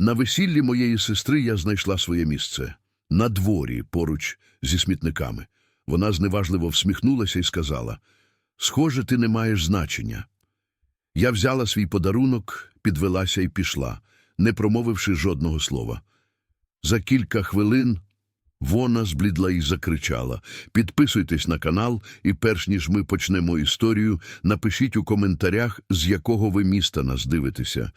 На весіллі моєї сестри я знайшла своє місце на дворі поруч зі смітниками. Вона зневажливо всміхнулася і сказала: Схоже, ти не маєш значення. Я взяла свій подарунок, підвелася і пішла, не промовивши жодного слова. За кілька хвилин вона зблідла і закричала: Підписуйтесь на канал, і перш ніж ми почнемо історію, напишіть у коментарях, з якого ви міста нас дивитеся.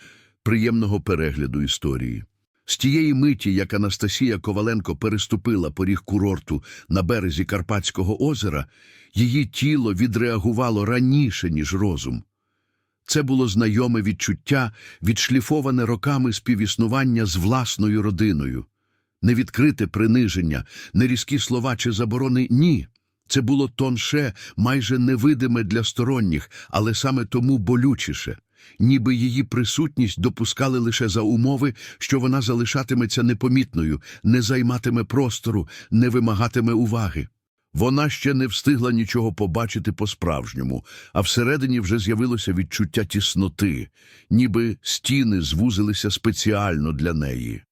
Приємного перегляду історії. З тієї миті, як Анастасія Коваленко переступила поріг курорту на березі Карпатського озера, її тіло відреагувало раніше, ніж розум. Це було знайоме відчуття, відшліфоване роками співіснування з власною родиною. Не відкрите приниження, не різкі слова чи заборони – ні. Це було тонше, майже невидиме для сторонніх, але саме тому болючіше. Ніби її присутність допускали лише за умови, що вона залишатиметься непомітною, не займатиме простору, не вимагатиме уваги. Вона ще не встигла нічого побачити по-справжньому, а всередині вже з'явилося відчуття тісноти, ніби стіни звузилися спеціально для неї.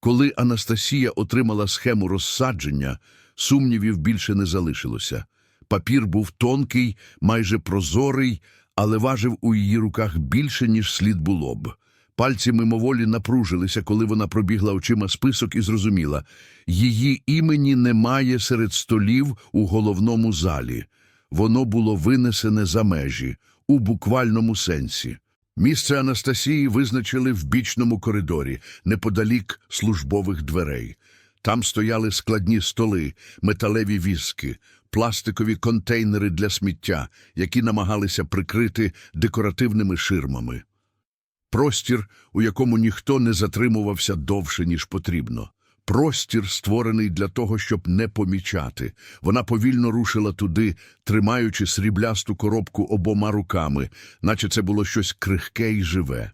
Коли Анастасія отримала схему розсадження, сумнівів більше не залишилося. Папір був тонкий, майже прозорий, але важив у її руках більше, ніж слід було б. Пальці мимоволі напружилися, коли вона пробігла очима список і зрозуміла – її імені немає серед столів у головному залі. Воно було винесене за межі, у буквальному сенсі. Місце Анастасії визначили в бічному коридорі, неподалік службових дверей. Там стояли складні столи, металеві візки, пластикові контейнери для сміття, які намагалися прикрити декоративними ширмами. Простір, у якому ніхто не затримувався довше, ніж потрібно. Простір, створений для того, щоб не помічати. Вона повільно рушила туди, тримаючи сріблясту коробку обома руками, наче це було щось крихке і живе.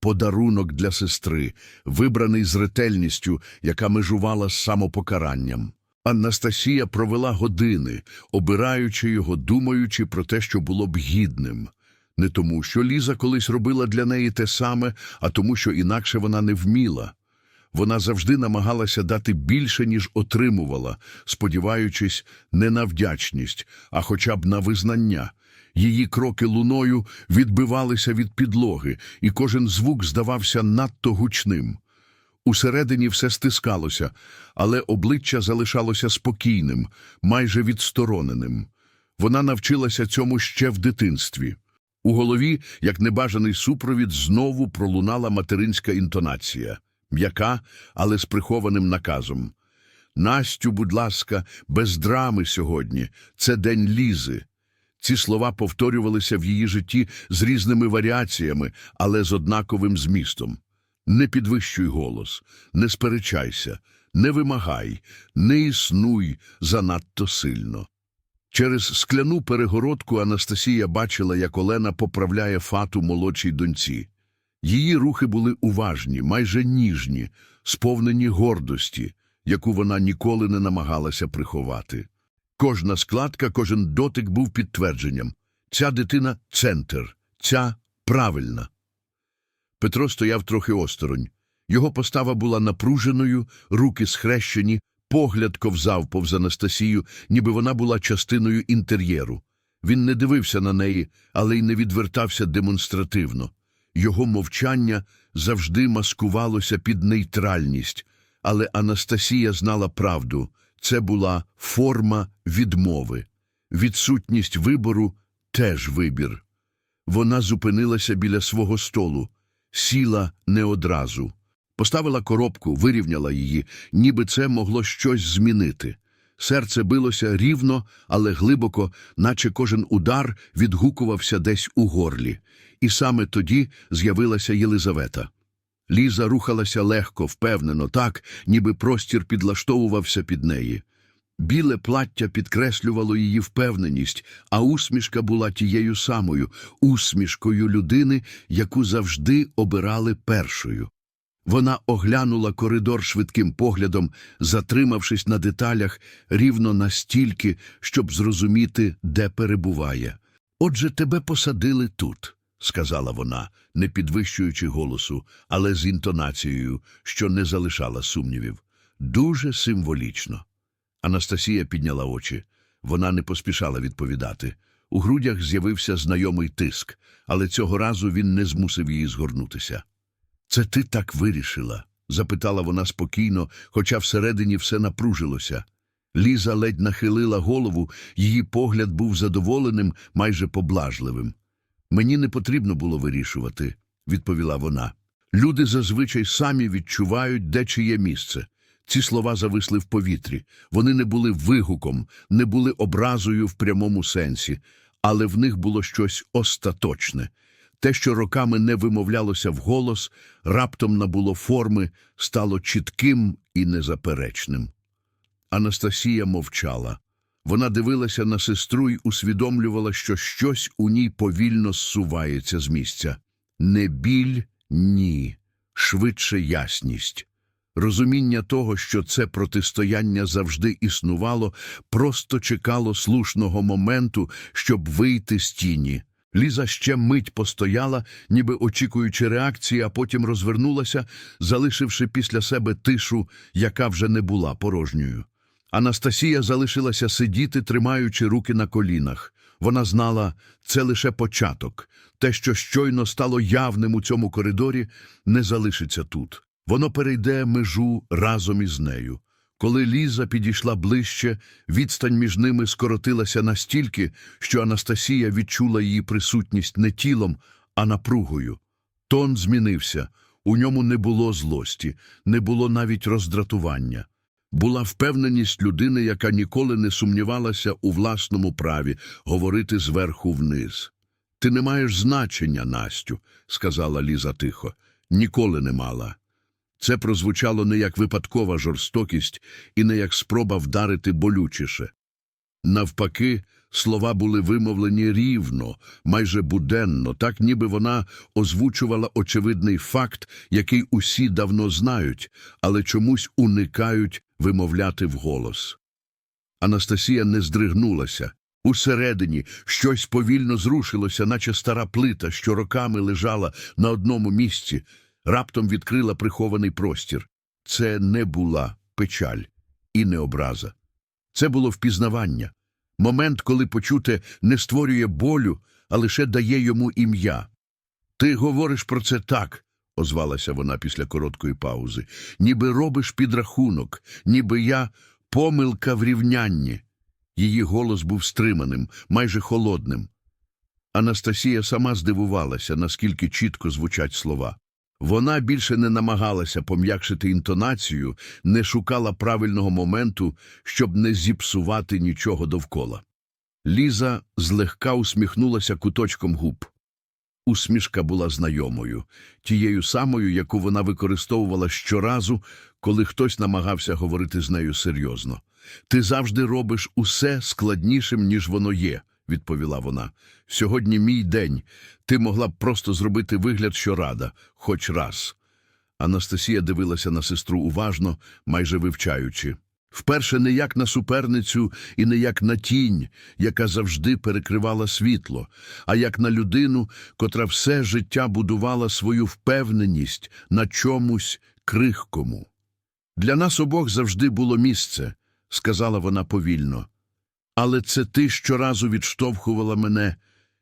Подарунок для сестри, вибраний з ретельністю, яка межувала з самопокаранням. Анастасія провела години, обираючи його, думаючи про те, що було б гідним. Не тому, що Ліза колись робила для неї те саме, а тому, що інакше вона не вміла. Вона завжди намагалася дати більше, ніж отримувала, сподіваючись не на вдячність, а хоча б на визнання. Її кроки луною відбивалися від підлоги, і кожен звук здавався надто гучним. Усередині все стискалося, але обличчя залишалося спокійним, майже відстороненим. Вона навчилася цьому ще в дитинстві. У голові, як небажаний супровід, знову пролунала материнська інтонація, м'яка, але з прихованим наказом. Настю, будь ласка, без драми сьогодні. Це день Лізи. Ці слова повторювалися в її житті з різними варіаціями, але з однаковим змістом. Не підвищуй голос, не сперечайся, не вимагай, не існуй занадто сильно. Через скляну перегородку Анастасія бачила, як Олена поправляє фату молодшій доньці. Її рухи були уважні, майже ніжні, сповнені гордості, яку вона ніколи не намагалася приховати. Кожна складка, кожен дотик був підтвердженням. Ця дитина – центр, ця – правильна. Петро стояв трохи осторонь. Його постава була напруженою, руки схрещені, погляд ковзав повз Анастасію, ніби вона була частиною інтер'єру. Він не дивився на неї, але й не відвертався демонстративно. Його мовчання завжди маскувалося під нейтральність, але Анастасія знала правду – це була форма відмови. Відсутність вибору – теж вибір. Вона зупинилася біля свого столу, сіла не одразу. Поставила коробку, вирівняла її, ніби це могло щось змінити. Серце билося рівно, але глибоко, наче кожен удар відгукувався десь у горлі. І саме тоді з'явилася Єлизавета. Ліза рухалася легко, впевнено, так, ніби простір підлаштовувався під неї. Біле плаття підкреслювало її впевненість, а усмішка була тією самою усмішкою людини, яку завжди обирали першою. Вона оглянула коридор швидким поглядом, затримавшись на деталях рівно настільки, щоб зрозуміти, де перебуває. Отже, тебе посадили тут. сказала вона, не підвищуючи голосу, але з інтонацією, що не залишала сумнівів. Дуже символічно. Анастасія підняла очі. Вона не поспішала відповідати. У грудях з'явився знайомий тиск, але цього разу він не змусив її згорнутися. Це ти так вирішила? запитала вона спокійно, хоча всередині все напружилося. Ліза ледь нахилила голову, її погляд був задоволеним, майже поблажливим. Мені не потрібно було вирішувати, відповіла вона. Люди зазвичай самі відчувають, де чиє місце. Ці слова зависли в повітрі. Вони не були вигуком, не були образою в прямому сенсі, але в них було щось остаточне. Те, що роками не вимовлялося вголос, раптом набуло форми, стало чітким і незаперечним. Анастасія мовчала. Вона дивилася на сестру й усвідомлювала, що щось у ній повільно зсувається з місця. Не біль, ні, швидше ясність. Розуміння того, що це протистояння завжди існувало, просто чекало слушного моменту, щоб вийти з тіні. Ліза ще мить постояла, ніби очікуючи реакції, а потім розвернулася, залишивши після себе тишу, яка вже не була порожньою. Анастасія залишилася сидіти, тримаючи руки на колінах. Вона знала, це лише початок. Те, що щойно стало явним у цьому коридорі, не залишиться тут. Воно перейде межу разом із нею. Коли Ліза підійшла ближче, відстань між ними скоротилася настільки, що Анастасія відчула її присутність не тілом, а напругою. Тон змінився. У ньому не було злості, не було навіть роздратування. Була впевненість людини, яка ніколи не сумнівалася у власному праві говорити зверху вниз. Ти не маєш значення, Настю, сказала Ліза тихо. Ніколи не мала. Це прозвучало не як випадкова жорстокість і не як спроба вдарити болючіше. Навпаки, слова були вимовлені рівно, майже буденно, так ніби вона озвучувала очевидний факт, який усі давно знають, але чомусь уникають вимовляти вголос. Анастасія не здригнулася. Усередині щось повільно зрушилося, наче стара плита, що роками лежала на одному місці, раптом відкрила прихований простір. Це не була печаль і не образа. Це було впізнавання. Момент, коли почуте не створює болю, а лише дає йому ім'я. Ти говориш про це так, озвалася вона після короткої паузи, ніби робиш підрахунок, ніби я помилка в рівнянні. Її голос був стриманим, майже холодним. Анастасія сама здивувалася, наскільки чітко звучать слова. Вона більше не намагалася пом'якшити інтонацію, не шукала правильного моменту, щоб не зіпсувати нічого довкола. Ліза злегка усміхнулася куточком губ. Усмішка була знайомою, тією самою, яку вона використовувала щоразу, коли хтось намагався говорити з нею серйозно. Ти завжди робиш усе складнішим, ніж воно є, відповіла вона. Сьогодні мій день. Ти могла б просто зробити вигляд, що рада, хоч раз. Анастасія дивилася на сестру уважно, майже вивчаючи. Вперше не як на суперницю і не як на тінь, яка завжди перекривала світло, а як на людину, котра все життя будувала свою впевненість на чомусь крихкому. Для нас обох завжди було місце, сказала вона повільно. Але це ти щоразу відштовхувала мене,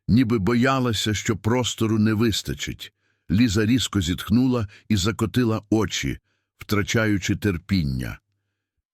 ніби боялася, що простору не вистачить. Ліза різко зітхнула і закотила очі, втрачаючи терпіння.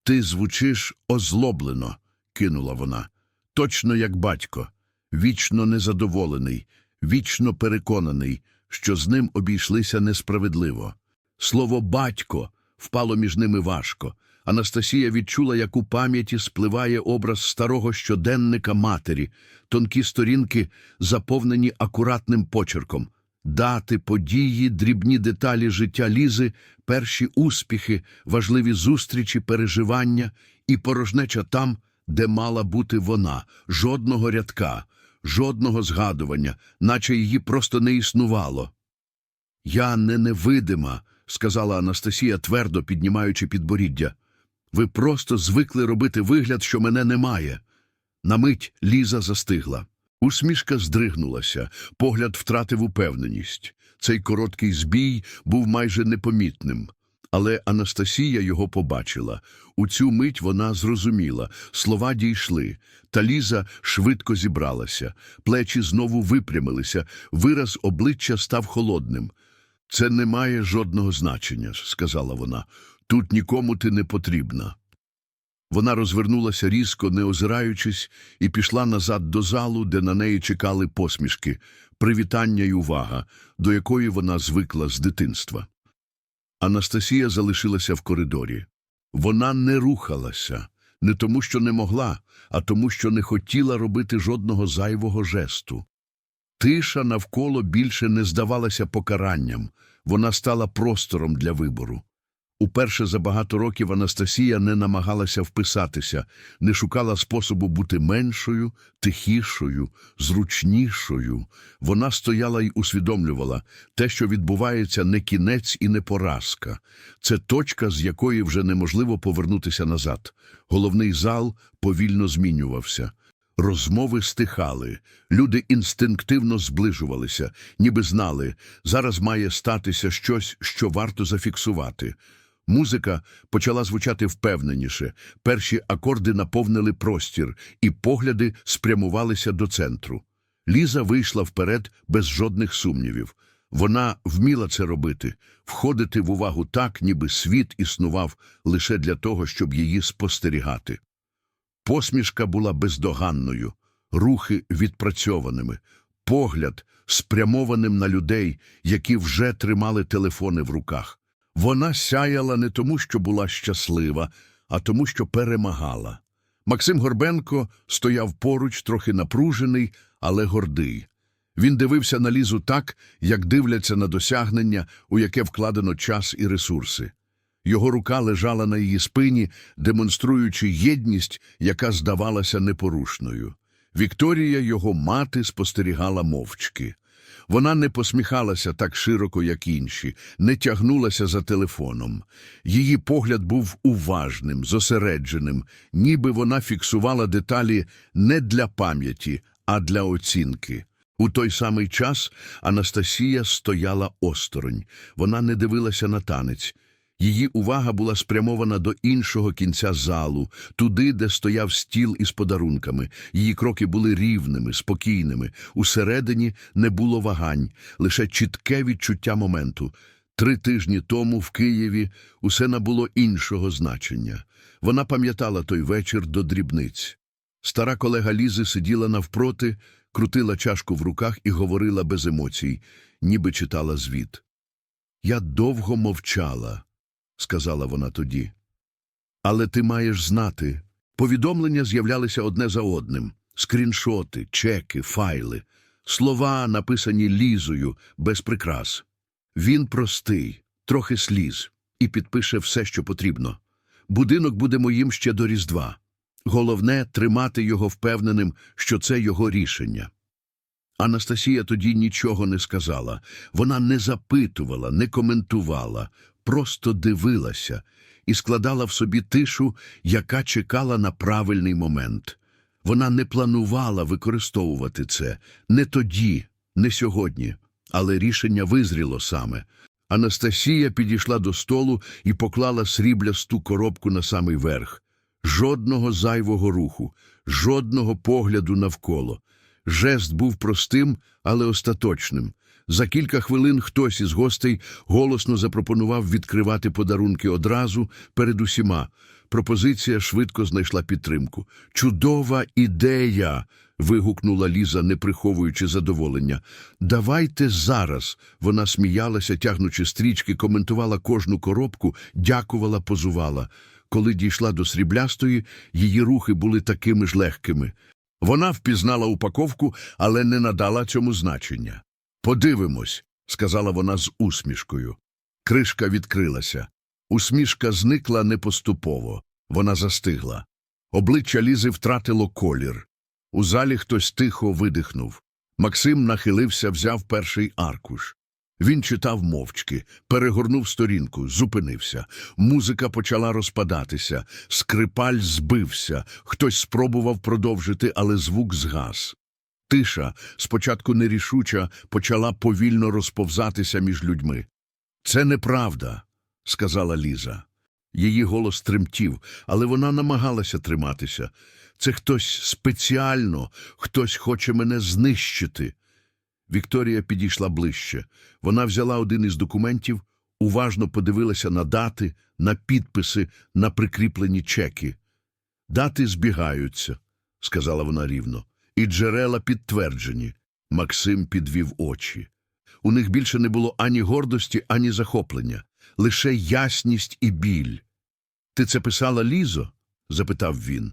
Ти звучиш озлоблено, кинула вона, точно як батько, вічно незадоволений, вічно переконаний, що з ним обійшлися несправедливо. Слово батько впало між ними важко. Анастасія відчула, як у пам'яті спливає образ старого щоденника матері, тонкі сторінки, заповнені акуратним почерком, дати, події, дрібні деталі життя Лізи, перші успіхи, важливі зустрічі, переживання і порожнеча там, де мала бути вона, жодного рядка, жодного згадування, наче її просто не існувало. Я не невидима, сказала Анастасія, твердо піднімаючи підборіддя. Ви просто звикли робити вигляд, що мене немає. На мить Ліза застигла. Усмішка здригнулася, погляд втратив упевненість. Цей короткий збій був майже непомітним. Але Анастасія його побачила. У цю мить вона зрозуміла. Слова дійшли. Та Ліза швидко зібралася. Плечі знову випрямилися. Вираз обличчя став холодним. Це не має жодного значення, сказала вона. Тут нікому ти не потрібна. Вона розвернулася різко, не озираючись, і пішла назад до залу, де на неї чекали посмішки, привітання й увага, до якої вона звикла з дитинства. Анастасія залишилася в коридорі. Вона не рухалася, не тому, що не могла, а тому, що не хотіла робити жодного зайвого жесту. Тиша навколо більше не здавалася покаранням, вона стала простором для вибору. Уперше за багато років Анастасія не намагалася вписатися, не шукала способу бути меншою, тихішою, зручнішою. Вона стояла й усвідомлювала, те, що відбувається, не кінець і не поразка. Це точка, з якої вже неможливо повернутися назад. Головний зал повільно змінювався. Розмови стихали, люди інстинктивно зближувалися, ніби знали, зараз має статися щось, що варто зафіксувати. Музика почала звучати впевненіше, перші акорди наповнили простір, і погляди спрямувалися до центру. Ліза вийшла вперед без жодних сумнівів. Вона вміла це робити, входити в увагу так, ніби світ існував лише для того, щоб її спостерігати. Посмішка була бездоганною, рухи відпрацьованими, погляд спрямованим на людей, які вже тримали телефони в руках. Вона сяяла не тому, що була щаслива, а тому, що перемагала. Максим Горбенко стояв поруч, трохи напружений, але гордий. Він дивився на лізу так, як дивляться на досягнення, у яке вкладено час і ресурси. Його рука лежала на її спині, демонструючи єдність, яка здавалася непорушною. Вікторія, його мати, спостерігала мовчки. Вона не посміхалася так широко, як інші, не тягнулася за телефоном. Її погляд був уважним, зосередженим, ніби вона фіксувала деталі не для пам'яті, а для оцінки. У той самий час Анастасія стояла осторонь. Вона не дивилася на танець. Її увага була спрямована до іншого кінця залу, туди, де стояв стіл із подарунками. Її кроки були рівними, спокійними. Усередині не було вагань, лише чітке відчуття моменту. Три тижні тому в Києві усе набуло іншого значення. Вона пам'ятала той вечір до дрібниць. Стара колега Лізи сиділа навпроти, крутила чашку в руках і говорила без емоцій, ніби читала звіт. Я довго мовчала сказала вона тоді. Але ти маєш знати. Повідомлення з'являлися одне за одним скріншоти, чеки, файли, слова, написані лізою, без прикрас. Він простий, трохи сліз, і підпише все, що потрібно. Будинок буде моїм ще до Різдва. Головне тримати його впевненим, що це його рішення. Анастасія тоді нічого не сказала. Вона не запитувала, не коментувала, просто дивилася і складала в собі тишу, яка чекала на правильний момент. Вона не планувала використовувати це не тоді, не сьогодні, але рішення визріло саме. Анастасія підійшла до столу і поклала сріблясту коробку на самий верх. Жодного зайвого руху, жодного погляду навколо. Жест був простим, але остаточним. За кілька хвилин хтось із гостей голосно запропонував відкривати подарунки одразу перед усіма. Пропозиція швидко знайшла підтримку. Чудова ідея. вигукнула Ліза, не приховуючи задоволення. Давайте зараз. Вона сміялася, тягнучи стрічки, коментувала кожну коробку, дякувала, позувала. Коли дійшла до сріблястої, її рухи були такими ж легкими. Вона впізнала упаковку, але не надала цьому значення. Подивимось, сказала вона з усмішкою. Кришка відкрилася. Усмішка зникла непоступово. Вона застигла. Обличчя Лізи втратило колір. У залі хтось тихо видихнув. Максим нахилився, взяв перший аркуш. Він читав мовчки, перегорнув сторінку, зупинився. Музика почала розпадатися, скрипаль збився, хтось спробував продовжити, але звук згас. Тиша, спочатку нерішуча, почала повільно розповзатися між людьми. Це неправда, сказала Ліза. Її голос тремтів, але вона намагалася триматися. Це хтось спеціально, хтось хоче мене знищити. Вікторія підійшла ближче. Вона взяла один із документів, уважно подивилася на дати, на підписи, на прикріплені чеки. Дати збігаються, сказала вона рівно, і джерела підтверджені. Максим підвів очі. У них більше не було ані гордості, ані захоплення, лише ясність і біль. Ти це писала, Лізо? запитав він.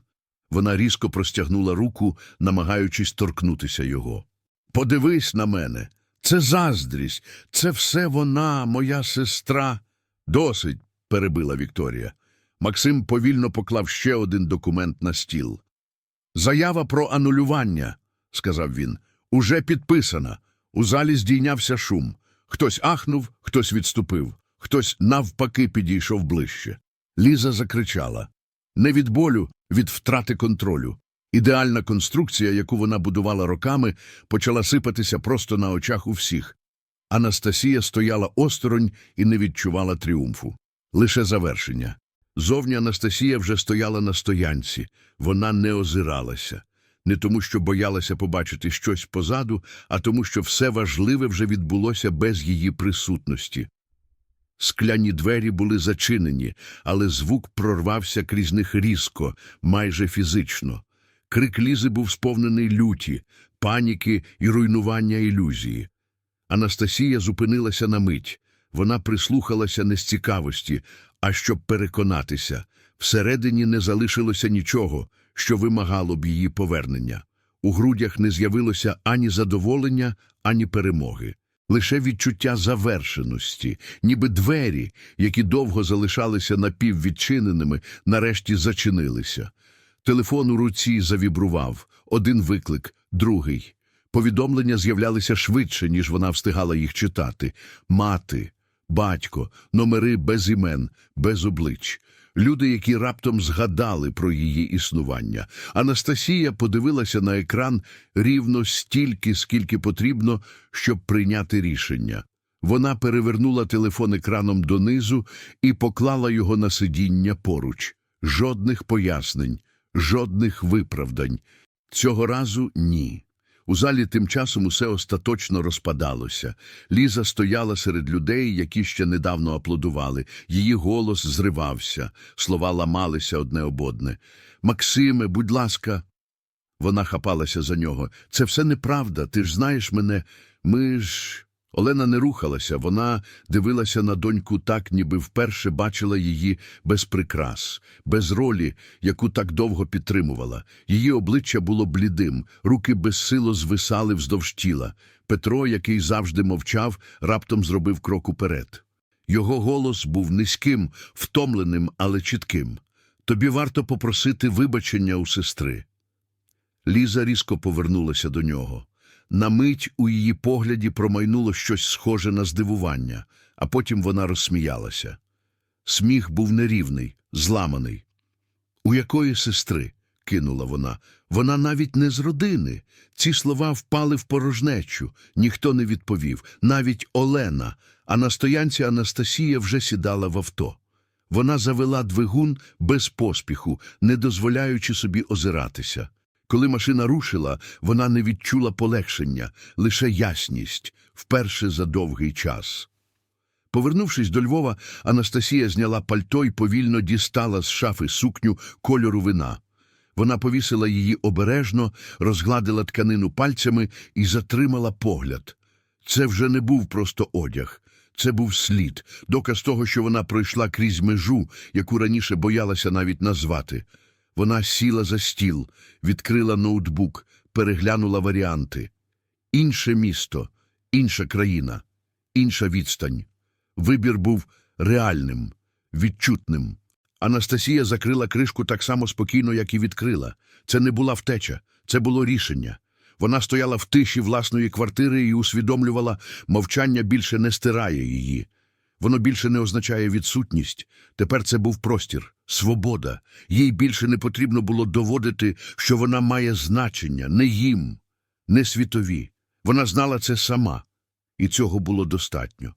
Вона різко простягнула руку, намагаючись торкнутися його. Подивись на мене. Це заздрість, це все вона, моя сестра. Досить, перебила Вікторія. Максим повільно поклав ще один документ на стіл. Заява про анулювання, сказав він, уже підписана. У залі здійнявся шум. Хтось ахнув, хтось відступив, хтось навпаки підійшов ближче. Ліза закричала. Не від болю, від втрати контролю. Ідеальна конструкція, яку вона будувала роками, почала сипатися просто на очах у всіх. Анастасія стояла осторонь і не відчувала тріумфу. Лише завершення. Зовні Анастасія вже стояла на стоянці. Вона не озиралася. Не тому, що боялася побачити щось позаду, а тому, що все важливе вже відбулося без її присутності. Скляні двері були зачинені, але звук прорвався крізь них різко, майже фізично. Крик Лізи був сповнений люті, паніки і руйнування ілюзії. Анастасія зупинилася на мить. Вона прислухалася не з цікавості, а щоб переконатися. Всередині не залишилося нічого, що вимагало б її повернення. У грудях не з'явилося ані задоволення, ані перемоги. Лише відчуття завершеності, ніби двері, які довго залишалися напіввідчиненими, нарешті зачинилися. Телефон у руці завібрував. Один виклик, другий. Повідомлення з'являлися швидше, ніж вона встигала їх читати. Мати, батько, номери без імен, без облич. Люди, які раптом згадали про її існування. Анастасія подивилася на екран рівно стільки, скільки потрібно, щоб прийняти рішення. Вона перевернула телефон екраном донизу і поклала його на сидіння поруч. Жодних пояснень, жодних виправдань. Цього разу ні. У залі тим часом усе остаточно розпадалося. Ліза стояла серед людей, які ще недавно аплодували. Її голос зривався, слова ламалися одне об одне. Максиме, будь ласка. Вона хапалася за нього. Це все неправда. Ти ж знаєш мене. Ми ж. Олена не рухалася, вона дивилася на доньку так, ніби вперше бачила її без прикрас, без ролі, яку так довго підтримувала. Її обличчя було блідим, руки безсило звисали вздовж тіла. Петро, який завжди мовчав, раптом зробив крок уперед. Його голос був низьким, втомленим, але чітким. Тобі варто попросити вибачення у сестри. Ліза різко повернулася до нього. На мить у її погляді промайнуло щось схоже на здивування, а потім вона розсміялася. Сміх був нерівний, зламаний. У якої сестри? кинула вона. Вона навіть не з родини. Ці слова впали в порожнечу. Ніхто не відповів, навіть Олена, а на стоянці Анастасія вже сідала в авто. Вона завела двигун без поспіху, не дозволяючи собі озиратися. Коли машина рушила, вона не відчула полегшення, лише ясність, вперше за довгий час. Повернувшись до Львова, Анастасія зняла пальто і повільно дістала з шафи сукню кольору вина. Вона повісила її обережно, розгладила тканину пальцями і затримала погляд. Це вже не був просто одяг. Це був слід, доказ того, що вона пройшла крізь межу, яку раніше боялася навіть назвати. Вона сіла за стіл, відкрила ноутбук, переглянула варіанти. Інше місто, інша країна, інша відстань. Вибір був реальним, відчутним. Анастасія закрила кришку так само спокійно, як і відкрила. Це не була втеча, це було рішення. Вона стояла в тиші власної квартири і усвідомлювала, мовчання більше не стирає її. Воно більше не означає відсутність. Тепер це був простір, свобода. Їй більше не потрібно було доводити, що вона має значення, не їм, не світові. Вона знала це сама, і цього було достатньо.